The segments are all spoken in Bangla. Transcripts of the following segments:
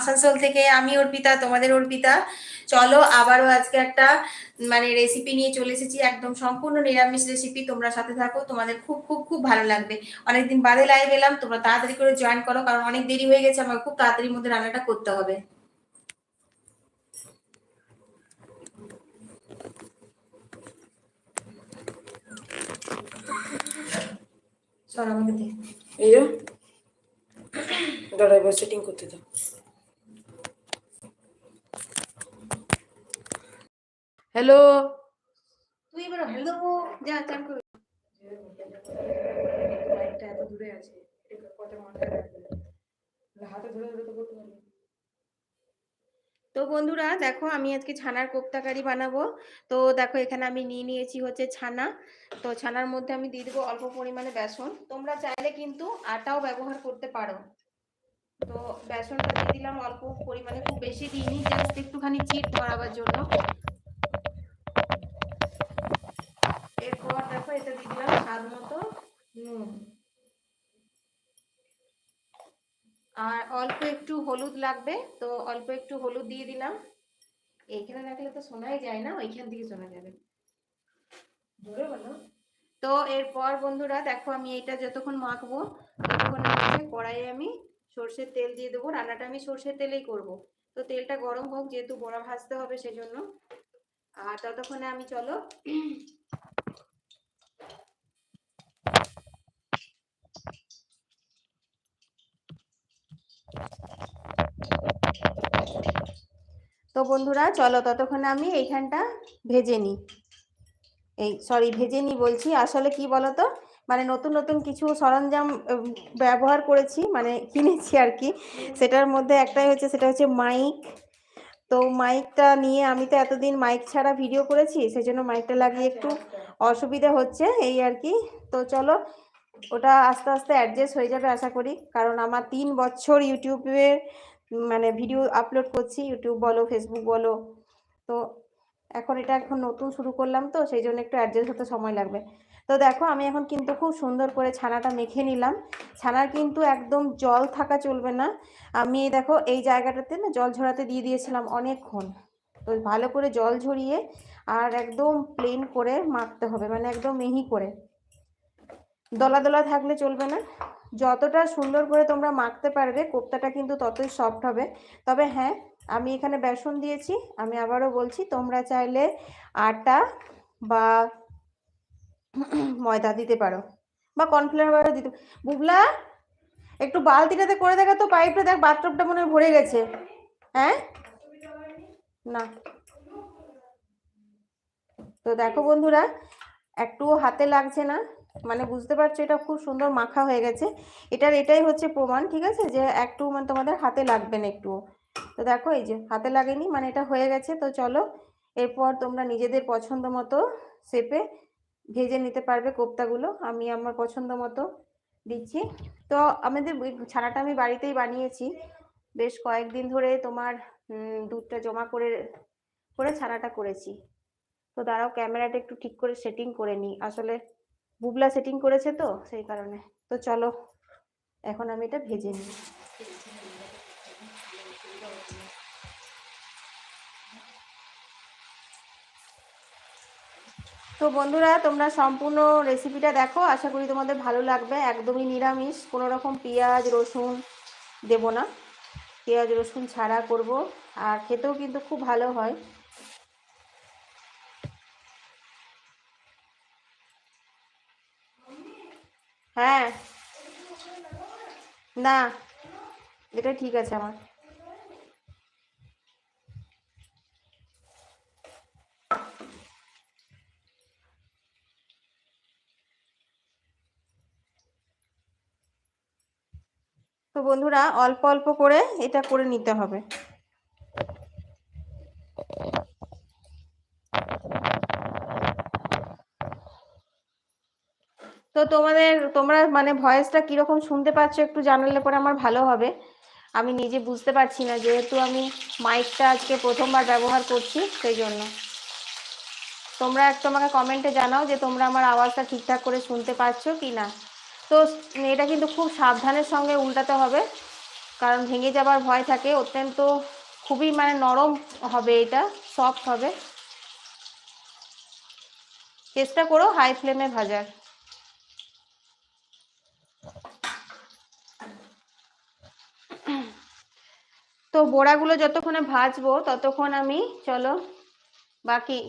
আসানসোল থেকে আমি অর্পিতা তোমাদের অর্পিতা চলো আবারও আজকে একটা মানে রেসিপি নিয়ে চলে এসেছি, একদম সম্পূর্ণ নিরামিষ রেসিপি তোমরা সাথে থাকো, তোমাদের খুব খুব খুব ভালো লাগবে। অনেকদিন বাদে লাইভ এলাম, তোমরা তাড়াতাড়ি করে জয়েন করো, কারণ অনেক দেরি হয়ে গেছে, আমার খুব তাড়াতাড়ির মধ্যে রান্নাটা করতে হবে। সর আমাকে দে। এই দাঁড়া সেটিং করতে দাও। হ্যালো। তুই এবার হ্যালো যা চান করে। লাইটটা এত দূরে আছে হাতে ধরে ধরে তো করতে পারবে। তো বন্ধুরা দেখো আমি আজকে ছানার কোপ্তাকারি বানাবো। তো দেখো এখানে আমি নিয়ে নিয়েছি হচ্ছে ছানা। তো ছানার মধ্যে আমি দিয়ে দেবো অল্প পরিমাণে বেসন। তোমরা চাইলে কিন্তু আটাও ব্যবহার করতে পারো। তো বেসনটা দিয়ে দিলাম অল্প পরিমাণে। খুব বেশি দিইনি জাস্ট একটুখানি চিট করাবার জন্য। এরপর দেখো, এটা দিয়ে দিলাম স্বাদ মতো নুন। আর অল্প একটু হলুদ লাগবে, তো অল্প একটু হলুদ দিয়ে দিলাম। এইখানে রাখলে তো শোনাই যায় না, ওইখান থেকে শোনা যাবে। তো এরপর বন্ধুরা, দেখো আমি এটা যতক্ষণ মাখবো, ততক্ষণ কড়াইয়ে আমি সর্ষের তেল দিয়ে দেবো। রান্নাটা আমি সর্ষের তেলেই করব। তো তেলটা গরম হোক, যেহেতু বড়া ভাজতে হবে সেজন্য। আর ততক্ষণে আমি চলো তো বন্ধুরা, চলো ততক্ষণে আমি এইখানটা ভেজে নিই। এই সরি ভেজে নিই বলছি। আসলে কি বলতো? মানে নতুন নতুন কিছু সরঞ্জাম ব্যবহার করেছি মানে কিনেছি আর কি। সেটার মধ্যে একটাই হচ্ছে, সেটা হচ্ছে মাইক তো মাইকটা নিয়ে আমি তো এতদিন মাইক ছাড়া ভিডিও করেছি, সেজন্য মাইকটা লাগিয়ে একটু অসুবিধা হচ্ছে, এই আর কি। তো চলো ওটা আস্তে আস্তে অ্যাডজাস্ট হয়ে যাবে আশা করি। কারণ আমার তিন বছর ইউটিউবে মানে ভিডিও আপলোড করছি। ইউটিউব বলো ফেসবুক বলো। তো এখন এটা এখন নতুন শুরু করলাম তো, সেই জন্য একটু অ্যাডজাস্ট হতে সময় লাগবে। তো দেখো, আমি এখন কিন্তু খুব সুন্দর করে ছানাটা মেখে নিলাম। ছানার কিন্তু একদম জল থাকা চলবে না। আমি দেখো, এই জায়গাটাতে না জল ঝরাতে দিয়ে দিয়েছিলাম অনেকক্ষণ। তো ভালো করে জল ঝরিয়ে আর একদম প্লেন করে মাখতে হবে মানে একদম মিহি করে। দলা দলা থাকলে চলবে না। যতটা সুন্দর করে তোমরা মাখতে পারবে, কোপ্তাটা কিন্তু ততই সফট হবে। তবে হ্যাঁ আমি এখানে বেসন দিয়েছি, আমি আবারও বলছি, তোমরা চাইলে আটা বা ময়দা দিতে পারো বা কর্নফ্লাওয়ারও দিতে বুবলা, একটু বালতিটাতে করে দেখা তো পাইপটা দেখ বাথটবটা মনে ভরে গেছে। হ্যাঁ? না। তো দেখো বন্ধুরা একটু হাতে লাগছে না। মানে বুঝতে পারছ, এটা খুব সুন্দর মাখা হয়ে গেছে। এটার এটাই হচ্ছে প্রমাণ, ঠিক আছে? যে একটু মানে তোমাদের হাতে লাগবে না একটু তো দেখো, এই যে হাতে লাগেনি মানে এটা হয়ে গেছে। তো চলো, এরপর তোমরা নিজেদের পছন্দ মতো শেপে ভেজে নিতে পারবে কোপ্তাগুলো। আমি আমার পছন্দ মতো দিচ্ছি। তো আমাদের ছানাটা আমি বাড়িতেই বানিয়েছি। বেশ কয়েকদিন ধরে তোমার দুধটা জমা করে করে ছানাটা করেছি। তো দাঁড়াও, ক্যামেরাটা একটু ঠিক করে সেটিং করে নিই। আসলে বুবলা সেটিং করেছে তো, সেই কারণে। তো চলো, এখন আমি এটা ভেজে নিই। তো বন্ধুরা, তোমরা সম্পূর্ণ রেসিপিটা দেখো, আশা করি তোমাদের ভালো লাগবে। একদমই নিরামিষ, কোনো রকম পেঁয়াজ, রসুন দেব না। পেঁয়াজ, রসুন ছাড়া করব, আর খেতেও কিন্তু খুব ভালো হয়। হ্যাঁ। না, এটা ঠিক আছে আমার। তো বন্ধুরা, অল্প অল্প করে এটা করে নিতে হবে। তো তোমাদের, তোমরা মানে ভয়েসটা কীরকম শুনতে পাচ্ছ একটু জানালে পরে আমার ভালো হবে। আমি নিজে বুঝতে পারছি না, যেহেতু আমি মাইকটা আজকে প্রথমবার ব্যবহার করছি, সেই জন্য। তোমরা একটু আমাকে কমেন্টে জানাও যে তোমরা আমার আওয়াজটা ঠিকঠাক করে শুনতে পাচ্ছ কি না। তো এটা কিন্তু খুব সাবধানের সঙ্গে উল্টাতে হবে, কারণ ভেঙে যাবার ভয় থাকে। অত্যন্ত খুবই মানে নরম হবে এটা সফট হবে। চেষ্টা করো হাই ফ্লেমে ভাজার। তো বড়াগুলো যতক্ষণে ভাজবো ততক্ষণ আমি, চলো, বাকি।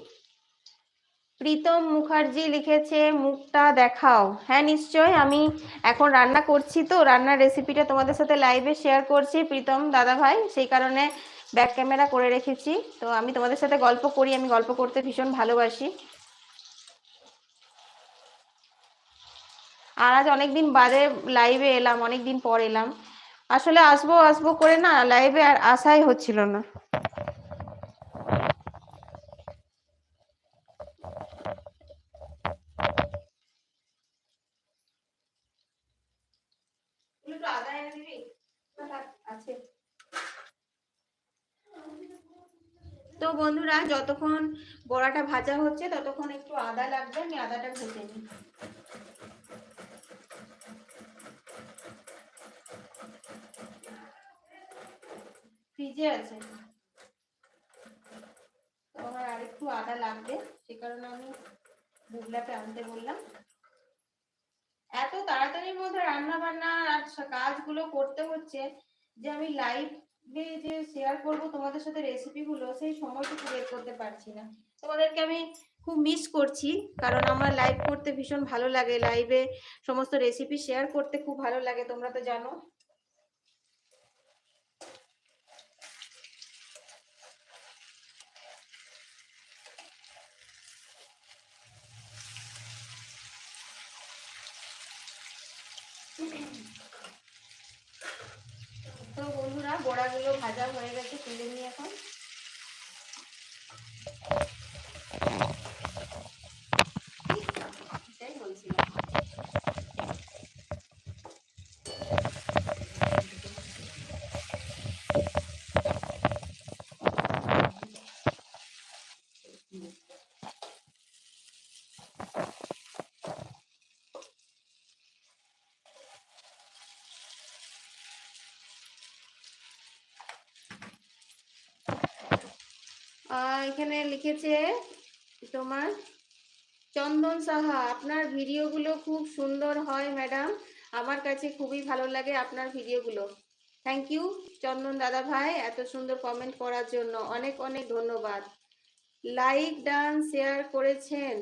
প্রীতম মুখার্জি লিখেছে, মুখটা দেখাও। হ্যাঁ নিশ্চয় আমি এখন রান্না করছি তো, রান্নার রেসিপিটা তোমাদের সাথে লাইভে শেয়ার করছি, প্রীতম দাদা ভাই সেই কারণে ব্যাক ক্যামেরা করে রেখেছি। তো আমি তোমাদের সাথে গল্প করি, আমি গল্প করতে ভীষণ ভালোবাসি। আর আজ অনেকদিন বাদে লাইভে এলাম, অনেকদিন পর এলাম। আসলে আসব আসব করে না লাইভে আর আসাই হচ্ছিল না। আছে। তো বন্ধুরা, যতক্ষণ বড়াটা ভাজা হচ্ছে, ততক্ষণ একটু আদা লাগবে, আমি আদাটা ভেজে নিই। ফ্রিজে আছে। তো আমার আরেকটু আদা লাগবে, সে কারণে আমি বুগলাটা আনতে বললাম। এত তাড়াতাড়ির মধ্যে রান্না বান্না আর কাজগুলো করতে হচ্ছে যে আমি লাইভে যে শেয়ার করব তোমাদের সাথে রেসিপি গুলো সেই সময়টুকু বের করতে পারছি না। তোমাদেরকে আমি খুব মিস করছি, কারণ আমার লাইভ করতে ভীষণ ভালো লাগে। লাইভে সমস্ত রেসিপি শেয়ার করতে খুব ভালো লাগে, তোমরা তো জানো। তো বন্ধুরা বড়াগুলো ভাজা হয়ে গেছে তুলে নিই এখন। এটাই বলছিলাম। আহ, এখানে লিখেছে তোমার, চন্দন সাহা, আপনার ভিডিওগুলো খুব সুন্দর হয় ম্যাডাম। আমার কাছে খুবই ভালো লাগে আপনার ভিডিওগুলো। থ্যাংক ইউ চন্দন দাদা ভাই, এত সুন্দর কমেন্ট করার জন্য। অনেক অনেক ধন্যবাদ। লাইক ডান শেয়ার করেছেন।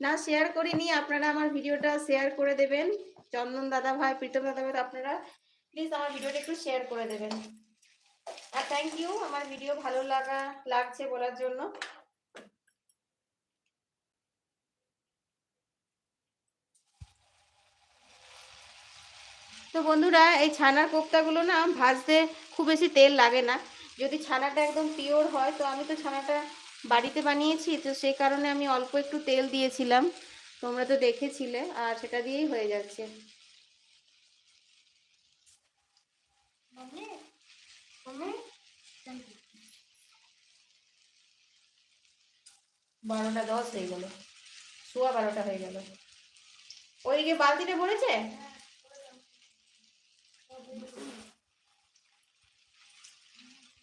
না শেয়ার করিনি, আপনারা আমার ভিডিওটা শেয়ার করে দেবেন। চন্দন দাদা ভাই, প্রীতম দাদা ভাই, আপনারা প্লিজ আমার ভিডিওটা একটু শেয়ার করে দেবেন। থ্যাংক ইউ আমার ভিডিও ভালো লাগা, লাগছে বলার জন্য। তো বন্ধুরা, এই ছানার কোপ্তাগুলো না ভাজতে খুব বেশি তেল লাগে না। যদি ছানাটা একদম পিওর হয়, তো আমি তো ছানাটা বাড়িতে বানিয়েছি, তো সেই কারণে আমি অল্প একটু তেল দিয়েছিলাম। তোমরা তো দেখেছিলে, আর সেটা দিয়েই হয়ে যাচ্ছে। বারোটা দশ হয়ে গেল। সোয়া বারোটা হয়ে গেল। ওইদিকে বালতিটা ভরেছে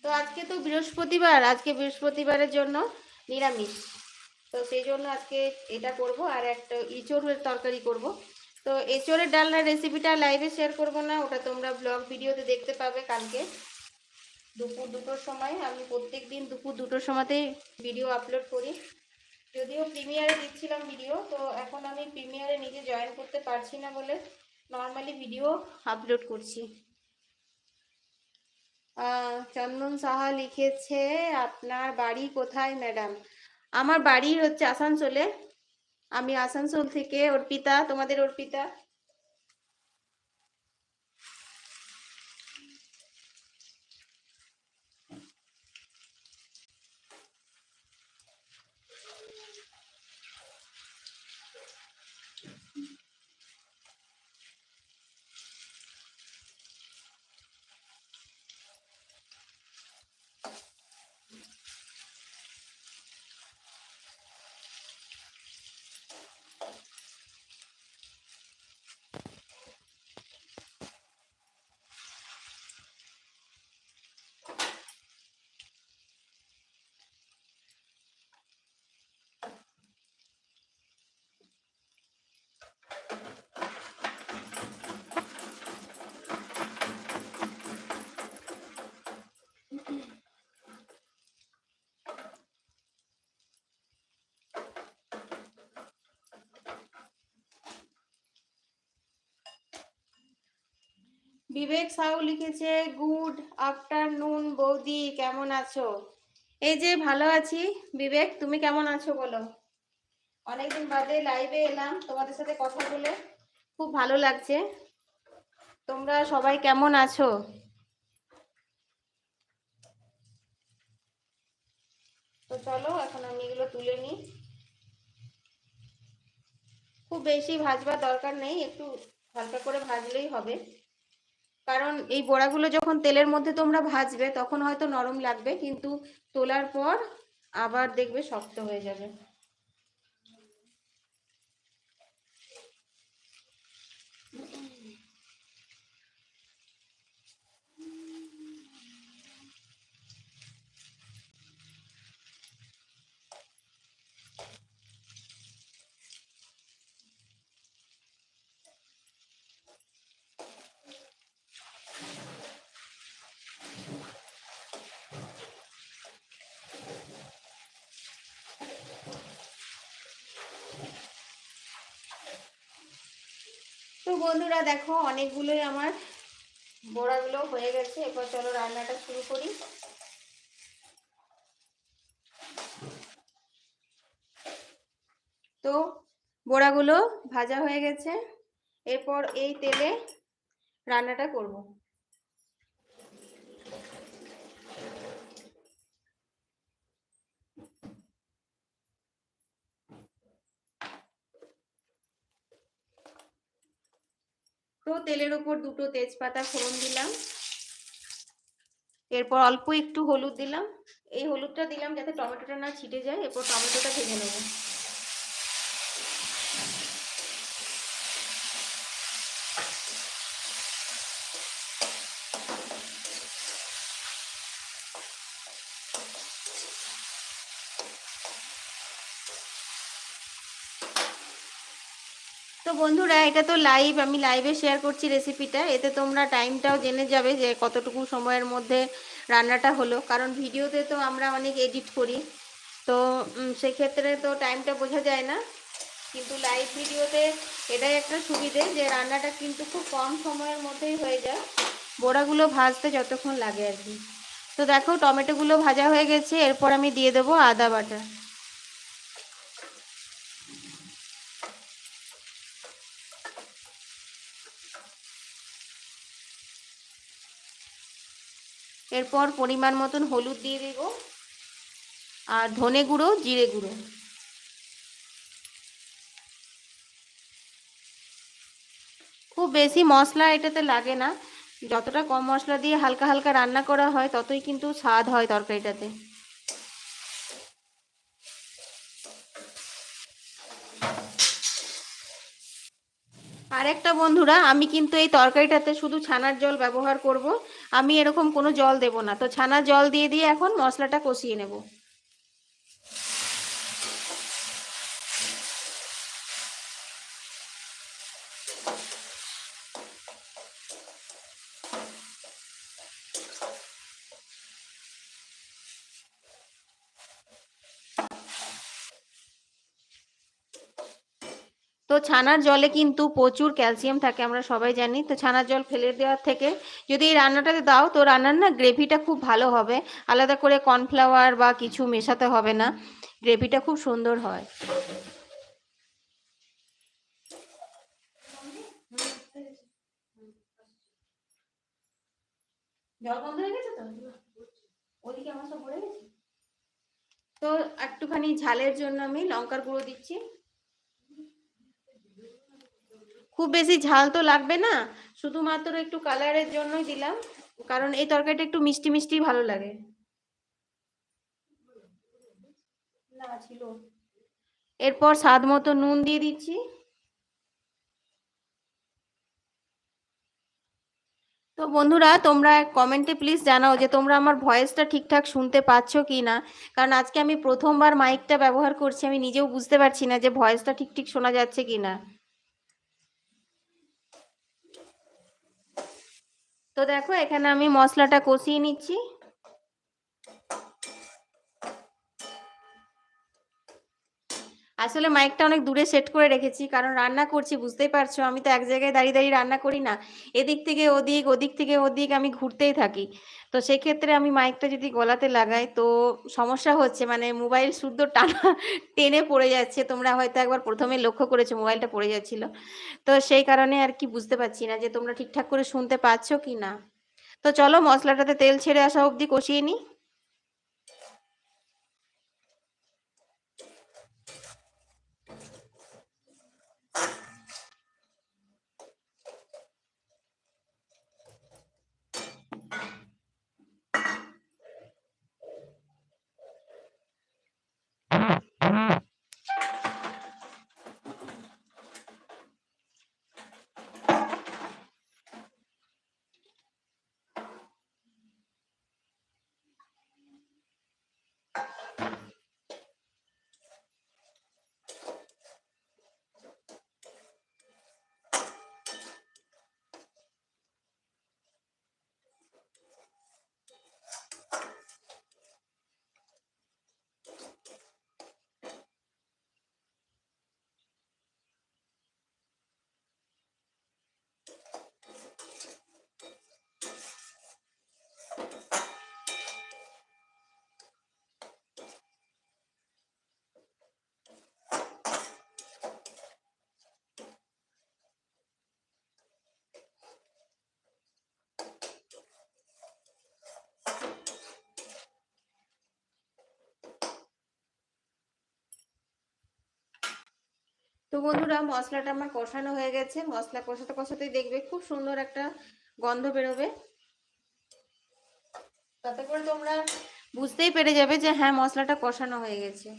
তো আজকে তো বৃহস্পতিবার, আজকে বৃহস্পতিবারের জন্য নিরামিষ। তো সেই জন্য আজকে এটা করব আর একটা ইঁচড়ের তরকারি করব। তো এঁচড়ের ডালনার রেসিপিটা লাইভে শেয়ার করব না, ওটা তোমরা ব্লগ ভিডিওতে দেখতে পাবে কালকে। দুপুর দুটোর সময়, আমি প্রত্যেক দিন দুপুর দুটোর সময়তেই ভিডিও আপলোড করি। যদিও প্রিমিয়ারে দিচ্ছিলাম ভিডিও তো এখন আমি প্রিমিয়ারে নিজে জয়েন করতে পারছি না বলে নর্মালি ভিডিও আপলোড করছি। চন্দন সাহা লিখেছে, আপনার বাড়ি কোথায় ম্যাডাম আমার বাড়ি হচ্ছে আসানসোলে। আমি আসানসোল থেকে অর্পিতা, তোমাদের অর্পিতা? বিবেক সাউ লিখেছে, গুড আফটারনুন বৌদি, কেমন আছো? এই যে, ভালো আছি। বিবেক, তুমি কেমন আছো বলো? অনেকদিন বাদে লাইভে এলাম, তোমাদের সাথে কথা বলে খুব ভালো লাগছে। তোমরা সবাই কেমন আছো? তো চলো, এখন আমি এগুলো তুলে নিই। খুব বেশি ভাজবার দরকার নেই, একটু হালকা করে ভাজলেই হবে। কারণ এই বড়াগুলো যখন তেলের মধ্যে তোমরা ভাজবে, তখন হয়তো নরম লাগবে, কিন্তু তোলার পর আবার দেখবে শক্ত হয়ে যাবে। তো বন্ধুরা দেখো, অনেকগুলোই আমার বড়াগুলো হয়ে গেছে। এরপর চলো রান্নাটা শুরু করি। তো বড়াগুলো ভাজা হয়ে গেছে। এরপর এই তেলে রান্নাটা করব। তেলের ওপর দুটো তেজপাতা ফোড়ন দিলাম। এরপর অল্প একটু হলুদ দিলাম। এই হলুদটা দিলাম যাতে টমেটোটা না ছিটে যায়, এরপর টমেটোটা ভেজে নেব। তো বন্ধুরা, এটা তো লাইভ আমি লাইভে শেয়ার করছি রেসিপিটা এতে তোমরা টাইমটাও জেনে যাবে যে কতটুকু সময়ের মধ্যে রান্নাটা হলো। কারণ ভিডিওতে তো আমরা অনেক এডিট করি। তো সেক্ষেত্রে তো টাইমটা বোঝা যায় না। কিন্তু লাইভ ভিডিওতে এটাই একটা সুবিধে যে রান্নাটা কিন্তু খুব কম সময়ের মধ্যেই হয়ে যায়। বোড়াগুলো ভাজতে যতক্ষণ লাগে আর কি। তো দেখো, টমেটোগুলো ভাজা হয়ে গেছে। এরপর আমি দিয়ে দেবো আদা বাটা। এরপর পরিমাণ মতন হলুদ দিয়ে দেব আর ধনে গুঁড়ো, জিরে গুঁড়ো। খুব বেশি মশলা এটাতে লাগে না। যতটা কম মশলা দিয়ে হালকা হালকা রান্না করা হয়, ততই কিন্তু স্বাদ হয় তরকারিটাতে। আরেকটা বন্ধুরা, আমি কিন্তু এই তরকারিটাতে শুধু ছানার জল ব্যবহার করব। আমি এরকম কোনো জল দেব না। তো ছানার জল দিয়ে দিয়ে এখন মশলাটা কষিয়ে নেব। ছানার জলে কিন্তু প্রচুর ক্যালসিয়াম থাকে আমরা সবাই জানি। তো ছানার জল ফেলে দেওয়ার থেকে যদি এই রান্নাটাতে দাও তো রান্নার না গ্রেভিটা খুব ভালো হবে। আলাদা করে কর্নফ্লাওয়ার বা কিছু মেশাতে হবে না গ্রেভিটা খুব সুন্দর হয়। জল বন্ধ হয়ে গেছে তো? ওদিকে আমার সব ভরে গেছে। তো একটুখানি ঝালের জন্য আমি লঙ্কার গুঁড়ো দিচ্ছি। খুব বেশি ঝাল তো লাগবে না শুধুমাত্র একটু কালারের জন্যই দিলাম কারণ এই তরকারিটা একটু মিষ্টি মিষ্টি ভালো লাগে। না ছিল। এরপর স্বাদ মতো নুন দিয়ে দিচ্ছি। তো বন্ধুরা তোমরা কমেন্টে প্লিজ জানাও যে তোমরা আমার ভয়েসটা ঠিকঠাক শুনতে পাচ্ছ কি না কারণ আজকে আমি প্রথমবার মাইকটা ব্যবহার করছি আমি নিজেও বুঝতে পারছি না যে ভয়েসটা ঠিক ঠিক শোনা যাচ্ছে কি না তো দেখো এখানে আমি মশলাটা কষিয়ে নিচ্ছি। আসলে মাইকটা অনেক দূরে সেট করে রেখেছি, কারণ রান্না করছি, বুঝতেই পারছ? আমি তো এক জায়গায় দাঁড়িয়ে দাঁড়িয়ে রান্না করি না। এদিক থেকে ওদিক ওদিক থেকে ওদিক আমি ঘুরতেই থাকি। তো সেক্ষেত্রে আমি মাইকটা যদি গলাতে লাগাই, তো সমস্যা হচ্ছে মানে মোবাইল শুদ্ধ টানা, টেনে পড়ে যাচ্ছে। তোমরা হয়তো একবার প্রথমে লক্ষ্য করেছ, মোবাইলটা পড়ে যাচ্ছিল। তো সেই কারণে আর কি বুঝতে পারছি না যে তোমরা ঠিকঠাক করে শুনতে পাচ্ছ কি না তো চলো মশলাটাতে তেল ছেড়ে আসা অবধি কষিয়ে নিই। তো বন্ধুরা মশলাটা আমার কষানো হয়ে গেছে। মশলা কষাতে কষাতেই দেখবে খুব সুন্দর একটা গন্ধ বেরোবে। তাতে করে তোমরা বুঝতেই পেরে যাবে যে হ্যাঁ মশলাটা কষানো হয়ে গেছে।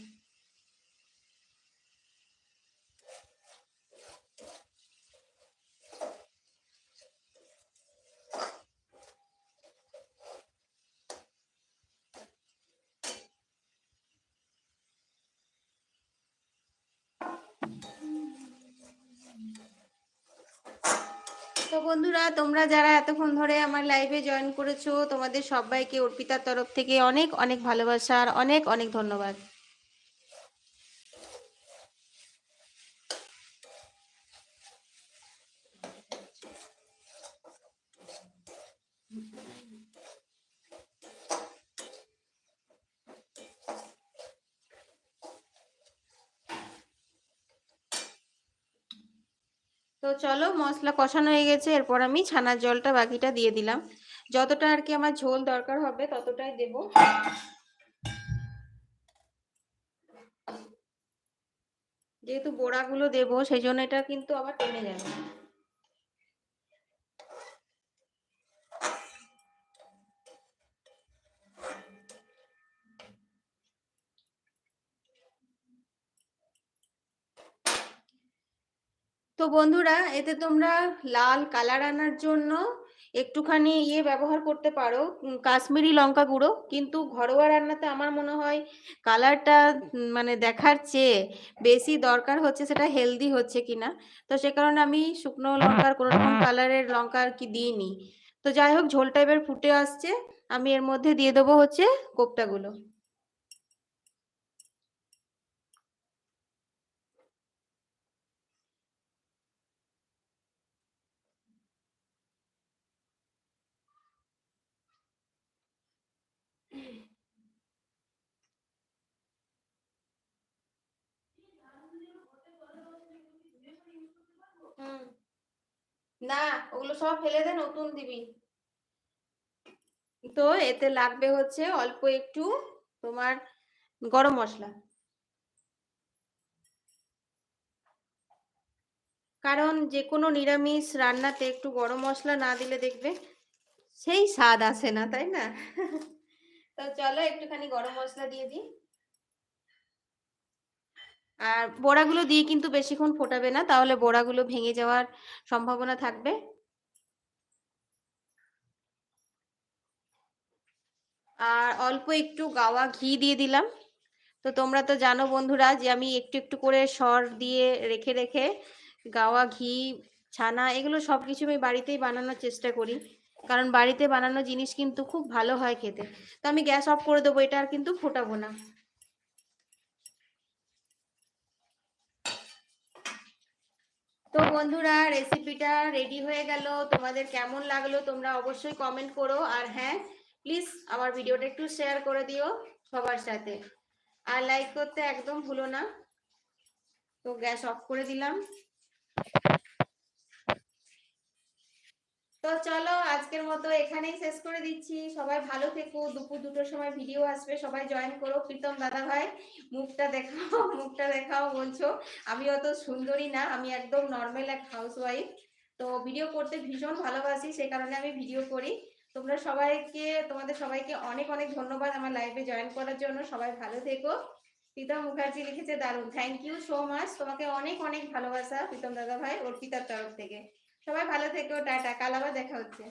বন্ধুরা, তোমরা যারা এতক্ষণ ধরে আমার লাইভে জয়েন করেছ, তোমাদের সবাইকে অর্পিতার তরফ থেকে অনেক অনেক ভালোবাসা আর অনেক অনেক ধন্যবাদ। তো চলো মশলা কষানো হয়ে গেছে, এরপর আমি ছানার জলটা বাকিটা দিয়ে দিলাম। যতটা আর কি আমার ঝোল দরকার হবে, ততটাই দেব। যেহেতু বোড়াগুলো দেবো, সেই জন্য এটা কিন্তু আবার টেনে যাবে তো বন্ধুরা, এতে তোমরা লাল কালার আনার জন্য একটুখানি ইয়ে ব্যবহার করতে পারো কাশ্মীরি লঙ্কা গুঁড়ো। কিন্তু ঘরোয়া রান্নাতে আমার মনে হয় কালারটা মানে দেখার চেয়ে বেশি দরকার হচ্ছে, সেটা হেলদি হচ্ছে কিনা। তো সে কারণে আমি শুকনো লঙ্কার কোনো রকম কালারের লঙ্কা আর কি দিইনি। তো যাই হোক ঝোলটা এবার ফুটে আসছে। আমি এর মধ্যে দিয়ে দেবো হচ্ছে কোপ্তাগুলো। না, ওগুলো সব ফেলে দে, নতুন দিবি। তো এতে লাগবে হচ্ছে অল্প একটু তোমার গরম মশলা। কারণ যে কোনো নিরামিষ রান্নাতে একটু গরম মশলা না দিলে দেখবে সেই স্বাদ আসে না, তাই না? তো চলো একটুখানি গরম মশলা দিয়ে দিই। আর বড়াগুলো দিয়ে কিন্তু বেশিক্ষণ ফোটাবে না, তাহলে বড়াগুলো ভেঙে যাওয়ার সম্ভাবনা থাকবে। আর অল্প একটু গাওয়া ঘি দিয়ে দিলাম। তো তোমরা তো জানো বন্ধুরা যে আমি একটু একটু করে সর দিয়ে রেখে রেখে গাওয়া ঘি, ছানা এগুলো সব কিছু আমি বাড়িতেই বানানোর চেষ্টা করি। কারণ বাড়িতে বানানো জিনিস কিন্তু খুব ভালো হয় খেতে। তো আমি গ্যাস অফ করে দেবো, এটা আর কিন্তু ফোটাবো না। তো বন্ধুরা রেসিপিটা রেডি হয়ে গেল। তোমাদের কেমন লাগল তোমরা অবশ্যই কমেন্ট করো। আর হ্যাঁ প্লিজ আমার ভিডিওটা একটু শেয়ার করে দিও সবার সাথে। আর লাইক করতে একদম ভুলো না। তো গ্যাস অফ করে দিলাম। তো চলো আজকের মতো এখানেই শেষ করে দিচ্ছি। সবাই ভালো থেকো। দুপুর দুটোর সময় ভিডিও আসবে, সবাই জয়েন করো। প্রীতম দাদা ভাই, মুখটা দেখাও মুখটা দেখাও বলছো। আমি অত সুন্দরী না, আমি একদম নর্মাল এক হাউস ওয়াইফ তো ভিডিও করতে ভীষণ ভালোবাসি সেই কারণে আমি ভিডিও করি। তোমরা সবাইকে, তোমাদের সবাইকে অনেক অনেক ধন্যবাদ আমার লাইভে জয়েন করার জন্য। সবাই ভালো থেকো। প্রীতম মুখার্জি লিখেছে, দারুণ। থ্যাংক ইউ সো মাচ তোমাকে অনেক অনেক ভালোবাসা প্রীতম দাদা ভাই অর্পিতার তরফ থেকে। সবাই ভালো থেকো টাটা কাল আবার দেখা হচ্ছে।